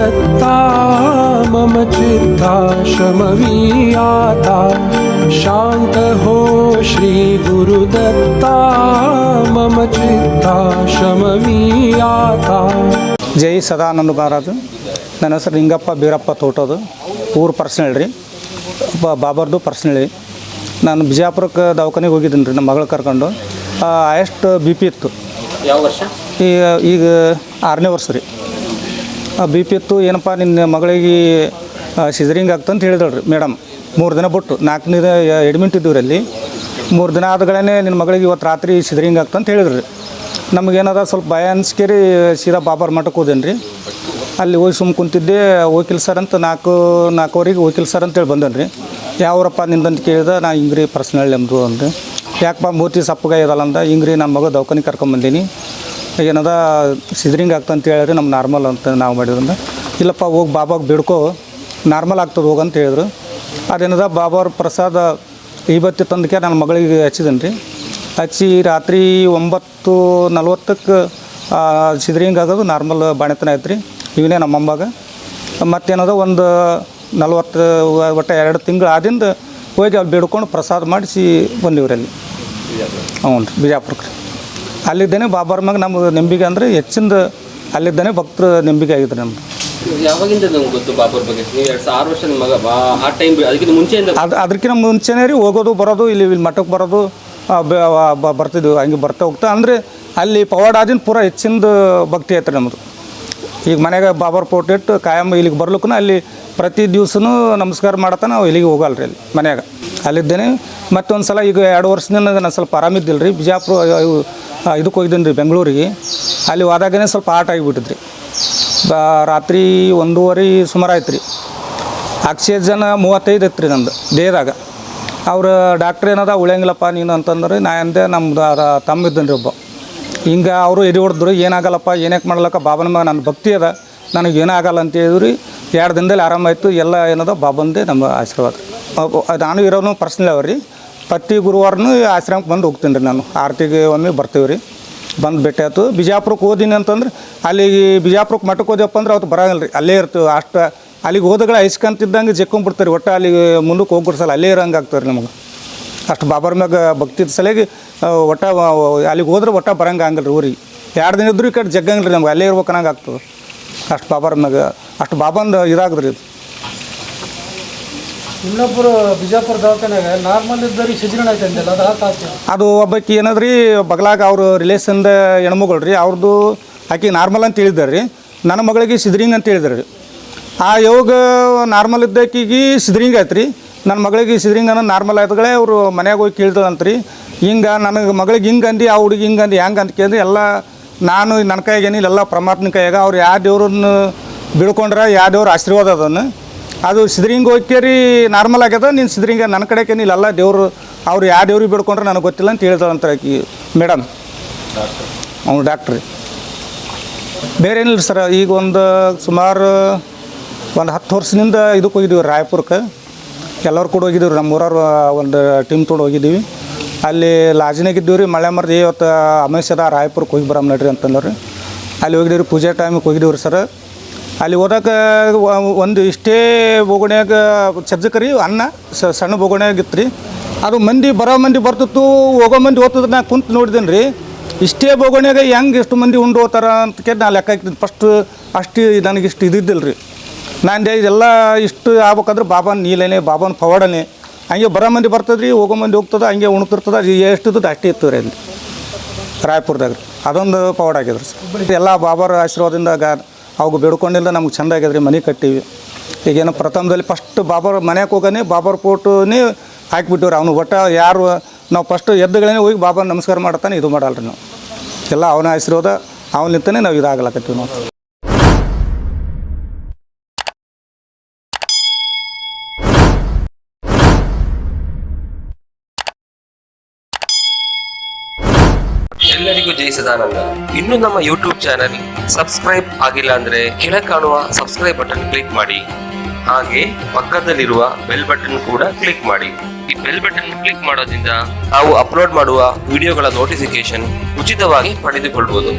दत्ता मम चित्ताशमवीयाता शान्त हो श्रीगुरुदत्ता मम चित्ताशमवीयाता ಜೈ ಸದಾನಂದ ಮಹಾರಾಜ್ ನನ್ನ ಹೆಸರು ಲಿಂಗಪ್ಪ ಬೀರಪ್ಪ ತೋಟದು. ಊರು ಪರ್ಸನಲ್ ರೀ. ಬಾಬರ್ದು ಪರ್ಸನಲ್ ನಾನು ಬಿಜಾಪುರಕ್ಕೆ ದವಾಖಾನೆಗೆ ಹೋಗಿದ್ದೀನಿ ರೀ ನಮ್ಮ ಮಗಳು ಕರ್ಕೊಂಡು. ಎಷ್ಟು ಬಿ ಪಿ ಇತ್ತು. ಯಾವ ವರ್ಷ? ಈಗ ಆರನೇ ವರ್ಷ ರೀ. ಬಿ ಪಿ ಇತ್ತು ಏನಪ್ಪ, ನಿನ್ನ ಮಗಳಿಗೆ ಸಿಜರಿಂಗ್ ಹೇಳಿದಳು ರೀ ಮೇಡಮ್ ಮೂರು ದಿನ ಬಿಟ್ಟು, ನಾಲ್ಕನೇ ಎಡ್ಮಿಂಟ್ ಇದ್ದೀವಿ ರೀ ಅಲ್ಲಿ ಮೂರು ದಿನ ಆದಗಳೇ ನಿನ್ನ ಮಗಳಿಗೆ ಇವತ್ತು ರಾತ್ರಿ ಸಿಜರಿಂಗ್ ಆಗ್ತಂತ ಹೇಳಿದ್ರು ರೀ. ನಮಗೇನದ ಸ್ವಲ್ಪ ಭಯ ಅನ್ಸ್ಕೇರಿ, ಸೀದಾ ಬಾಬಾರ್ ಮಠಕ್ಕೆ ಹೋದೇನು ರೀ. ಅಲ್ಲಿ ಹೋಗಿ ಸುಮ್ಮ ಕುಂತಿದ್ದೆ, ವಕೀಲ್ ಸರ್ ಅಂತ ನಾಲ್ಕು, ನಾಲ್ಕುವರೆಗೆ ವಕೀಲ್ ಸರ್ ಅಂತೇಳಿ ಬಂದೇನಿ ರೀ. ಯಾವ್ರಪ್ಪ ನಿಂದಂತ ಕೇಳಿದ, ನಾ ಹಿಂಗ್ರಿ ಪರ್ಸ್ನಲ್ ಎಂಬುದು ಅಂದ್ರೆ ಯಾಕಪ್ಪ ಮೂರ್ತಿ ಸಪ್ಪಗಾಯ್ದಲ್ಲ ಅಂದ, ಹಿಂಗ್ರಿ ನನ್ನ ಮಗ ದವಾಖಾನೆ ಕರ್ಕೊಂಬಂದೀನಿ. ಏನದ ಸಿದ್ರಿಂಗ್ ಆಗ್ತಂತ ಹೇಳಿದ್ರೆ ನಮ್ಮ ನಾರ್ಮಲ್ ಅಂತ ನಾವು ಮಾಡಿದ್ರಿಂದ. ಇಲ್ಲಪ್ಪ, ಹೋಗಿ ಬಾಬಾಗೆ ಬಿಡ್ಕೋ ನಾರ್ಮಲ್ ಆಗ್ತದೆ ಹೋಗಂತ ಹೇಳಿದ್ರು. ಅದೇನದ, ಬಾಬಾವ್ರ ಪ್ರಸಾದ ಇವತ್ತಿ ತಂದಕ್ಕೆ ನನ್ನ ಮಗಳಿಗೆ ಹಚ್ಚಿದ್ದೀನಿ ರೀ ಹಚ್ಚಿ ರಾತ್ರಿ ಒಂಬತ್ತು ನಲ್ವತ್ತಕ್ಕೆ ಸಿದ್ರಿಂಗ್ ಆಗೋದು ನಾರ್ಮಲ್ ಬಾಣೆತನ ಐತ್ರಿ, ಇವನೇ ನಮ್ಮ ಅಮ್ಮಗೆ. ಮತ್ತೇನದ, ಒಂದು ನಲ್ವತ್ತು, ಒಟ್ಟು ಎರಡು ತಿಂಗಳು ಆದಿಂದ ಹೋಗಿ ಅಲ್ಲಿ ಬಿಡ್ಕೊಂಡು ಪ್ರಸಾದ ಮಾಡಿಸಿ ಬಂದಿವ್ರಲ್ಲಿ ಹ್ಞೂ ರೀ ಬಿಜಾಪುರಕ್ಕೆ ಅಲ್ಲಿದ್ದೇನೆ ಬಾಬಾರ ಮ್ಯಾಗ ನಮ್ಮ ನಂಬಿಕೆ ಅಂದರೆ ಹೆಚ್ಚಿಂದ ಅಲ್ಲಿದ್ದಾನೆ ಭಕ್ತರ ನಂಬಿಕೆ ಆಗಿದೆ ನಮ್ಮ ಯಾವಾಗಿಂದ ನಮ್ಗೆ ಗೊತ್ತು ಬಾಬರ್ ಬಗ್ಗೆ? ನೀವು ಎರಡು ಸಾವಿರ ಆರು ವರ್ಷ ನಿಮ್ಮ ಮಗ ಬಾ- ಆ ಟೈಮ್ ಅದಕ್ಕಿಂತ ಮುಂಚೆಯಿಂದ ಅದು ಅದಕ್ಕಿಂತ ಮುಂಚೆನೇ ರೀ ಹೋಗೋದು ಬರೋದು ಇಲ್ಲಿ ಇಲ್ಲಿ ಮಠಕ್ಕೆ ಬರೋದು ಆ, ಬ- ಆ, ಬ- ಬರ್ತಿದ್ವಿ ಹಂಗೆ ಬರ್ತಾ ಹೋಗ್ತಾ. ಅಂದರೆ ಅಲ್ಲಿ ಪವಾಡ ಆದಿನ ಪೂರ ಹೆಚ್ಚಿಂದ ಭಕ್ತಿ ಐತ್ರಿ ನಮ್ಮದು ಈಗ ಮನೆಗೆ ಬಾಬರ್ ಫೋಟೋ ಇಟ್ಟು ಕಾಯಂ ಇಲ್ಲಿಗೆ ಬರ್ಲಿಕ್ಕೂ ಅಲ್ಲಿ ಪ್ರತಿ ದಿವಸನೂ ನಮಸ್ಕಾರ ಮಾಡತ್ತ ನಾವು ಇಲ್ಲಿಗೆ ಹೋಗಲ್ಲ ರೀ ಅಲ್ಲಿ ಮನ್ಯಾಗ. ಅಲ್ಲಿದ್ದೇನೆ ಮತ್ತೊಂದು ಸಲ ಈಗ ಎರಡು ವರ್ಷದಿಂದ ನಾನು ಸ್ವಲ್ಪ ಆರಾಮಿದ್ದಿಲ್ಲ ರೀ ಬಿಜಾಪುರ ಇವು, ಇದಕ್ಕೆ ಹೋಗಿದ್ದೀನಿ ರೀ ಬೆಂಗಳೂರಿಗೆ. ಅಲ್ಲಿ ಹೋದಾಗೇ ಸ್ವಲ್ಪ ಆಟ ಆಗಿಬಿಟ್ಟಿದ್ರಿ. ರಾತ್ರಿ ಒಂದೂವರೆ ಸುಮಾರು ಆಯ್ತು ರೀ. ಆಕ್ಸಿಜನ್ ಮೂವತ್ತೈದು ಇತ್ತು ರೀ ನಂದು, ದೇಹದಾಗ. ಅವ್ರು ಡಾಕ್ಟ್ರ್ ಏನದ, ಉಳಿಯಂಗಿಲ್ಲಪ್ಪ ನೀನು ಅಂತಂದ್ರೆ, ನಾ ಅಂದೆ ನಮ್ದು ಅದ ತಮ್ಮ ಇದ್ದೀನಿ ರೀ ಒಬ್ಬ. ಹಿಂಗೆ ಅವರು ಎದೆ ಹೊಡೆದ್ರು, ಏನಾಗಲ್ಲಪ್ಪ ಏನಕ್ಕೆ ಮಾಡ್ಲಕ್ಕ ಬಾಬನ ನನ್ನ ಭಕ್ತಿ ಅದ. ನನಗೆ ಏನಾಗಲ್ಲ ಅಂತ ಹೇಳಿದ್ರಿ ಎರಡು ದಿನದಲ್ಲಿ ಆರಾಮಾಯಿತು, ಎಲ್ಲ ಏನದ, ಬಾಬಂದೇ ನಮ್ಮ ಆಶೀರ್ವಾದ. ನಾನು ಇರೋನು ಪರ್ಸ್ನಲ್ ಅವ್ರಿ. ಪ್ರತಿ ಗುರುವಾರನೂ ಆಶ್ರಮಕ್ಕೆ ಬಂದು ಹೋಗ್ತೀನಿ ರೀ ನಾನು. ಆರತಿಗೆ ಒಮ್ಮೆ ಬರ್ತೀವಿ ರೀ. ಬಂದು ಭೇಟಿ ಆಯ್ತು. ಬಿಜಾಪುರಕ್ಕೆ ಹೋದಿನಿ ಅಂತಂದ್ರೆ ಅಲ್ಲಿಗೆ ಬಿಜಾಪುರಕ್ಕೆ ಮಠಕ್ಕೆ ಹೋದ್ಯಪ್ಪ ಅಂದ್ರೆ ಅವತ್ತು ಬರೋಂಗಿಲ್ಲ ರೀ. ಅಲ್ಲೇ ಇರ್ತೀವಿ. ಅಷ್ಟು ಅಲ್ಲಿಗೆ ಹೋದಗಳ ಐಸ್ಕಂತಿದ್ದಂಗೆ ಜಕ್ಕೊಂಬಿಡ್ತಾರೆ ಒಟ್ಟು ಅಲ್ಲಿಗೆ ಮುಂದಕ್ಕೆ ಹೋಗ್ಬಿಡ್ಸಲ್ಲ ಅಲ್ಲೇ ಇರೋಂಗೆ ಆಗ್ತಾರೆ ನಮಗೆ. ಅಷ್ಟು ಬಾಬರ್ ಮ್ಯಾಗ ಭಕ್ತಿದ ಸಲಗೆ ಒಟ್ಟ ಅಲ್ಲಿಗೆ ಹೋದ್ರೆ ಒಟ್ಟ ಬರಂಗೆ ಹಂಗಲ್ಲ ರೀ ಊರಿಗೆ. ಎರಡು ದಿನ ಇದ್ರೂ ಈ ಕಡೆ ಜಗ್ಗಂಗಿಲ್ಲ ರೀ ನಮ್ಗೆ. ಅಲ್ಲೇ ಇರ್ಬೇಕು ಅನ್ನಂಗೆ ಆಗ್ತದೆ. ಅಷ್ಟು ಬಾಬರ್ ಮ್ಯಾಗ, ಅಷ್ಟು ಬಾಬಂದು ಇದಾಗದ್ರಿ ರೀ ಇದು ಇನ್ನೊಬ್ಬರು ಬಿಜಾಪುರ ದವಾಖಾನೆಗೆ ನಾರ್ಮಲ್ ಇದ್ದವ್ರಿಗೆ ಸಿಜರಣ ಐತೆ ಅದು ಆತ ಅದು ಒಬ್ಬಾಕಿ ಏನದ್ರಿ, ಬಗ್ಲಾಗ ಅವರು ರಿಲೇಷನ್ದ ಹೆಣ್ಮಗಳು ರೀ ಅವ್ರದ್ದು ಆಕೆ ನಾರ್ಮಲ್ ಅಂತ ಹೇಳಿದ್ದಾರೆ ರೀ ನನ್ನ ಮಗಳಿಗೆ ಸಿದ್ರಿಂಗ್ ಅಂತ ಹೇಳಿದ್ರು ರೀ ಆ ಯೋಗ ನಾರ್ಮಲ್ ಇದ್ದಕ್ಕಿಗೆ ಸಿದ್ರಿಂಗ್ ಆಯ್ತು ರೀ ನನ್ನ ಮಗಳಿಗೆ ಸಿದ್ರಿಂಗ್ ಅನ್ನೋ ನಾರ್ಮಲ್ ಆಯ್ತುಗಳೇ ಅವರು ಮನ್ಯಾಗ ಹೋಗಿ ಕೇಳ್ದಳಂತ ರೀ ಹಿಂಗೆ ನನಗೆ ಮಗಳಿಗೆ ಹಿಂಗೆ ಅಂದು, ಆ ಹುಡುಗಿ ಹಿಂಗೆ ಅಂದು ಹೆಂಗೆ ಅಂತ ಕೇಳಿದ್ರೆ ಎಲ್ಲ ನಾನು ನನ್ನ ಕೈಗೇನಿಲ್ಲ ಎಲ್ಲ ಪರಮಾತ್ಮನ ಕೈಯಾಗ ಅವ್ರು ಯಾವ ದೇವ್ರನ್ನ ಬಿಡ್ಕೊಂಡ್ರೆ ಯಾವ ದೇವ್ರ ಆಶೀರ್ವಾದ ಅದನ್ನು. ಅದು ಸಿದ್ರಿಂಗ್ ಹೋಗ್ತೀರಿ ನಾರ್ಮಲ್ ಆಗ್ಯದ? ನೀನು ಸಿದ್ರಿಂಗ ನನ್ನ ಕಡೆಗೆ ನೀನು ಇಲ್ಲ ದೇವರು, ಅವ್ರು ಯಾವ ದೇವ್ರಿಗೆ ಬಿಡ್ಕೊಂಡ್ರೆ ನನಗೆ ಗೊತ್ತಿಲ್ಲ ಅಂತ ಹೇಳಿದ್ರು ಆಕಿ ಮೇಡಮ್ ಅವ್ನು ಡಾಕ್ಟ್ರಿ ಬೇರೆ ಏನಿಲ್ಲ ಸರ್, ಈಗ ಒಂದು ಸುಮಾರು ಒಂದು ಹತ್ತು ವರ್ಷದಿಂದ ಇದಕ್ಕೆ ಹೋಗಿದ್ದೀವಿ ರಾಯಪುರಕ್ಕೆ. ಎಲ್ಲರೂ ಕೂಡ ಹೋಗಿದ್ದೀವಿ ನಮ್ಮ ಊರವ್ರು ಒಂದು ಟೀಮ್ ತೊಗೊಂಡು ಹೋಗಿದ್ದೀವಿ. ಅಲ್ಲಿ ಲಾಜ್ನಾಗ ಇದ್ದೀವಿ ರೀ ಮಳೆ ಮರದ ಇವತ್ತು ಅಮೇಶದ ರಾಯಪುರಕ್ಕೆ ಹೋಗಿ ಬರಮ್ ನಡ್ರಿ ಅಂತಂದ್ರೆ ಅಲ್ಲಿ ಹೋಗಿದ್ದೀವಿ ಪೂಜೆ ಟೈಮಿಗೆ ಹೋಗಿದ್ದೀವಿ ಸರ್. ಅಲ್ಲಿ ಹೋದಾಗ ಒಂದು ಇಷ್ಟೇ ಬೋಗಣ್ಯಾಗ ಚರ್ಜಕರಿ, ಅನ್ನ, ಸ- ಸಣ್ಣ ಬೋಗಣ್ಯಾಗ ಇತ್ತು ರೀ ಅದು ಮಂದಿ ಬರೋ ಮಂದಿ ಬರ್ತಿತ್ತು, ಹೋಗೋ ಮಂದಿ ಓದ್ತದ ನಾ ಕುಂತು ನೋಡಿದ್ದೀನಿ ರೀ ಇಷ್ಟೇ ಬೋಗಣ್ಯಾಗ ಹೆಂಗೆ ಎಷ್ಟು ಮಂದಿ ಉಂಡು ಅಂತ ಕೇಳಿ ನಾ ಲೆಕ್ಕ ಹಾಕ್ತೀನಿ ಫಸ್ಟ್ ಅಷ್ಟು ನನಗೆ ಇಷ್ಟು ಇದ್ದಿದ್ದಿಲ್ಲ ರೀ ನಾನು ಇದೆಲ್ಲ ಇಷ್ಟು ಆಗ್ಬೇಕಂದ್ರೆ ಬಾಬಾನ ನೀಲೇನೆ, ಬಾಬಾನ ಪವಾಡನೆ. ಹಂಗೆ ಬರೋ ಮಂದಿ ಬರ್ತದ್ರಿ ರೀ ಹೋಗೋ ಮಂದಿ ಹೋಗ್ತದೆ, ಹಂಗೆ ಉಣ್ತಿರ್ತದೆ ಅದು ಎಷ್ಟು ಇದ್ದದ್ದು ಅಷ್ಟೇ ಇತ್ತು ರೀ ಅಲ್ಲಿ. ರಾಯಪುರದಾಗ ರೀ ಅದೊಂದು ಪವಾಡ ಆಗ್ಯದ ಸರ್. ಎಲ್ಲ ಬಾಬಾರ ಆಶೀರ್ವಾದದಿಂದ ಗಾ ಅವಾಗ ಬೇಡ್ಕೊಂಡಿಲ್ಲ, ನಮ್ಗೆ ಚಂದ ಆಗ್ಯದ ರೀ ಮನೆ ಕಟ್ಟೀವಿ. ಈಗೇನು ಪ್ರಥಮದಲ್ಲಿ ಫಸ್ಟ್ ಬಾಬರ್ ಮನೆಗೆ ಹೋಗನೆ, ಬಾಬರ್ ಫೋಟೋನೇ ಹಾಕಿಬಿಟ್ಟಿವ್ರಿ ಅವನು. ಒಟ್ಟ ಯಾರು, ನಾವು ಫಸ್ಟ್ ಎದ್ದುಗಳೇ ಹೋಗಿ ಬಾಬಾ ನಮಸ್ಕಾರ ಮಾಡ್ತಾನೆ ಇದು ಮಾಡಲ್ರಿ ನಾವು. ಎಲ್ಲ ಅವನ ಆಶೀರ್ವಾದ ಅವನಿಂತಾನೆ ನಾವು ಇದಾಗಲಕತ್ತೀವಿ ನಾವು. ಎಲ್ಲರಿಗೂ ಜೈ ಸದಾನಂದ. ಇನ್ನು ನಮ್ಮ ಯೂಟ್ಯೂಬ್ ಚಾನೆಲ್ ಸಬ್ಸ್ಕ್ರೈಬ್ ಆಗಿಲ್ಲ ಅಂದ್ರೆ ಕೆಳ ಕಾಣುವ ಸಬ್ಸ್ಕ್ರೈಬ್ ಬಟನ್ ಕ್ಲಿಕ್ ಮಾಡಿ. ಹಾಗೆ ಪಕ್ಕದಲ್ಲಿರುವ ಬೆಲ್ ಬಟನ್ ಕೂಡ ಕ್ಲಿಕ್ ಮಾಡಿ. ಈ ಬೆಲ್ ಬಟನ್ ಕ್ಲಿಕ್ ಮಾಡೋದ್ರಿಂದ ನಾವು ಅಪ್ಲೋಡ್ ಮಾಡುವ ವಿಡಿಯೋಗಳ ನೋಟಿಫಿಕೇಶನ್ ಉಚಿತವಾಗಿ ಪಡೆದುಕೊಳ್ಳುವುದು